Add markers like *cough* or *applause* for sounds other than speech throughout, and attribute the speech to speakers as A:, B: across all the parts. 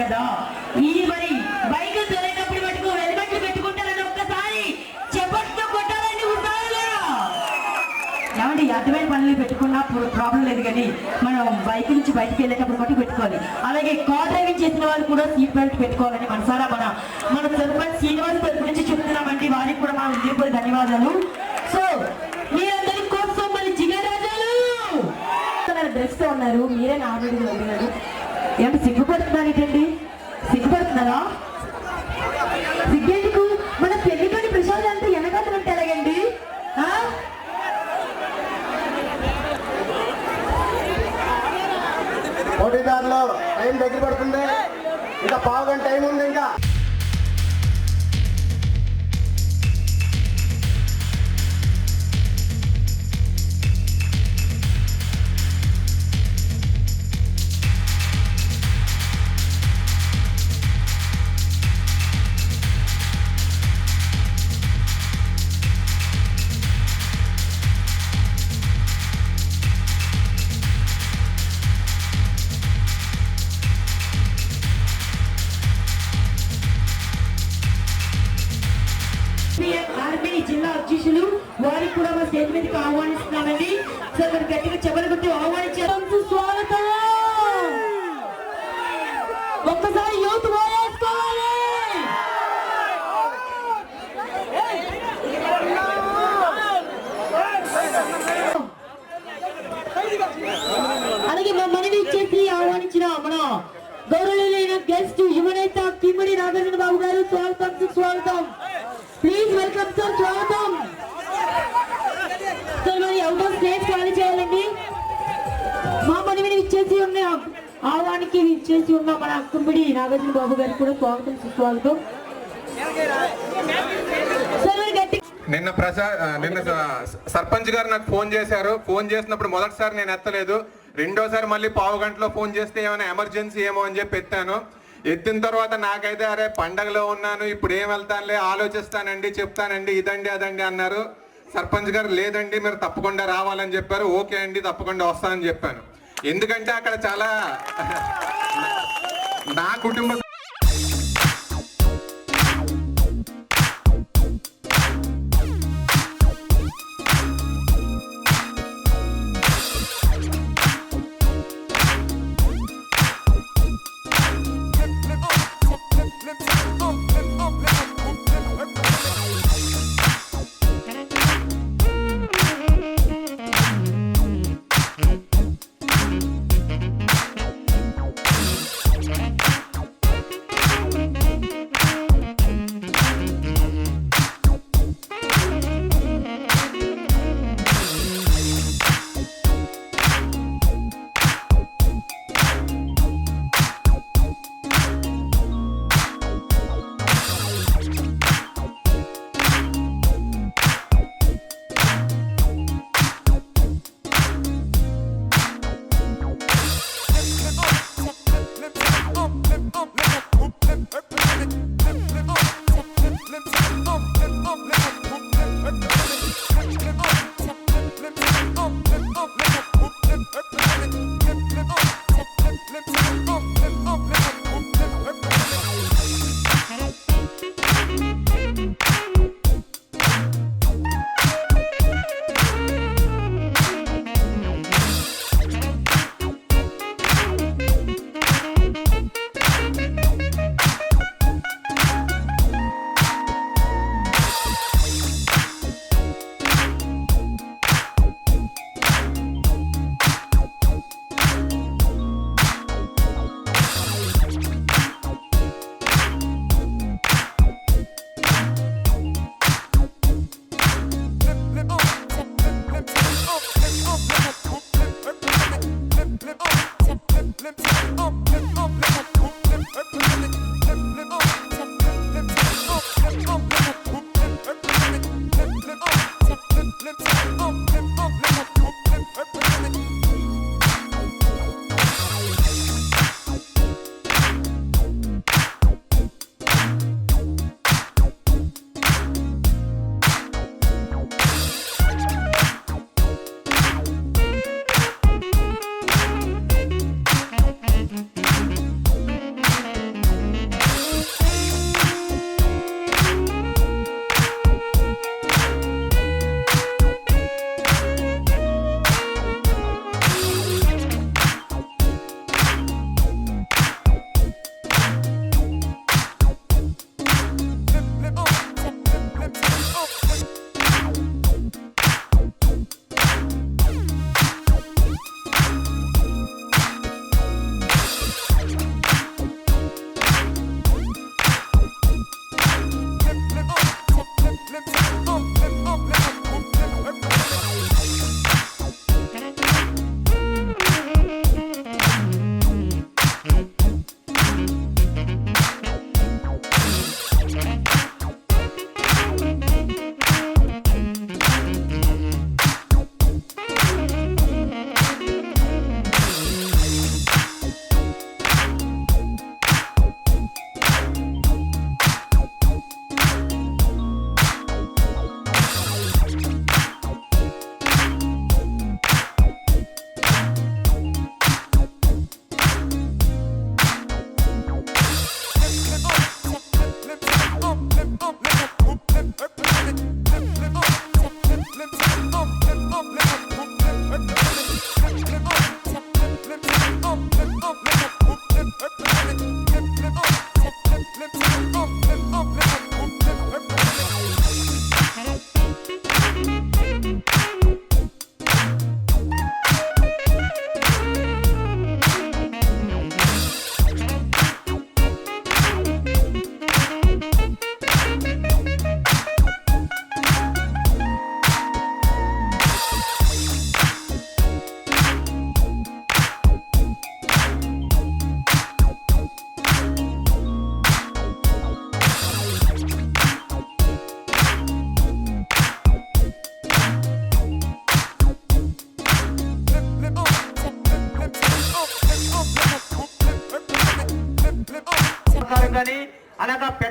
A: కదా? ఈ మరి బైకులు తొలగినప్పుడు మటుకు వెలుబట్లు పెట్టుకుంటారని ఒక్కసారి చెప్పట్లు కొట్టాలని ఏమంటే అర్థమైన పనులు పెట్టుకున్నా ప్రాబ్లం లేదు కానీ మనం బైక్ నుంచి బయటకు వెళ్ళేటప్పుడు మటుకు పెట్టుకోవాలి. అలాగే కార్ డ్రైవింగ్ చేసిన వాళ్ళు కూడా సీట్ బెల్ట్ పెట్టుకోవాలని మనసారా మన మన సర్పంచ్ శ్రీనివాస్ గురించి చెప్తున్నామండి. వారికి కూడా మా ఉద్యోగులు ధన్యవాదాలు. సో మీరందరి కోసం మన జిగరాజాలు డ్రెస్ ఉన్నారు. మీరే నాబడి ఉన్నారు అడిగారు ఏమంటే సిగ్గుపడుతున్నారు? ఏంటండి సిగ్గుపడుతున్నారా సిగ్గేందుకు? మన పెళ్ళిలోని ప్రసాద్ అంతా వెనకాతలు ఉంటే ఎలాగండి? ఆ?
B: పోటీదారులు టైం దగ్గర పడుతుంది. ఇంకా పావు గంట టైం ఉంది ఇంకా.
A: ఆర్మీ జిల్లా అధ్యక్షులు వారికి కూడా మా స్టేజ్ మీదకి ఆహ్వానిస్తున్నామండి సో మరి గట్టిగా చెప్పలు కొట్టి ఆహ్వానించారు. స్వాగతం. ఒక్కసారి యూత్ అలాగే మా మనవి ఇచ్చేసి ఆహ్వానించిన మన గౌరవమైన గెస్ట్ యువనేత కిమ్మడి నాగార్జున బాబు గారు స్వాగతం సుస్వాగతం. ప్లీజ్ వెల్కమ్ సార్ స్వాగతం సార్ మరి అవుట్ స్టేజ్ ఖాళీ చేయాలండి. మా మనవిని ఇచ్చేసి ఉన్నాం ఆవానికి ఇచ్చేసి ఉన్న మన కిమ్మడి నాగార్జున బాబు గారికి కూడా స్వాగతం సుస్వాగతం.
C: నిన్న ప్రసా నిన్న సర్పంచ్ గారు నాకు ఫోన్ చేశారు. ఫోన్ చేసినప్పుడు మొదటిసారి నేను ఎత్తలేదు. రెండోసారి మళ్ళీ పావు గంటలో ఫోన్ చేస్తే ఏమైనా ఎమర్జెన్సీ ఏమో అని చెప్పి ఎత్తాను. ఎత్తిన తర్వాత నాకైతే అరే పండగలో ఉన్నాను ఇప్పుడు ఏం వెళ్తానులే ఆలోచిస్తానండి చెప్తానండి ఇదండి అదండి అన్నారు. సర్పంచ్ గారు లేదండి మీరు తప్పకుండా రావాలని చెప్పారు ఓకే అండి తప్పకుండా వస్తానని చెప్పాను. ఎందుకంటే అక్కడ చాలా *laughs* నా కుటుంబ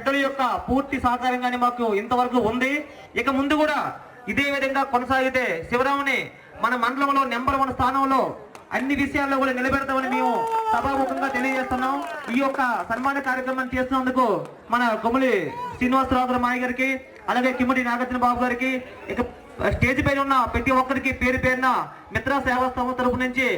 D: పెద్దల యొక్క పూర్తి సహకారం కానీ మాకు ఇంతవరకు ఉంది. ఇక ముందు కూడా ఇదే విధంగా కొనసాగితే శివరాముని మన మండలంలో నెంబర్ వన్ స్థానంలో అన్ని విషయాల్లో కూడా నిలబెడతామని మేము సభాముఖంగా తెలియజేస్తున్నాం. ఈ యొక్క సన్మాన కార్యక్రమం చేస్తున్నందుకు మన గుమ్మడి శ్రీనివాసరావు మాయ గారికి అలాగే కిమ్మడి నాగార్జున బాబు గారికి ఇక స్టేజ్ పైన ఉన్న ప్రతి ఒక్కరికి పేరు పేరున మిత్ర సేవా సంస్థ తరపు నుంచి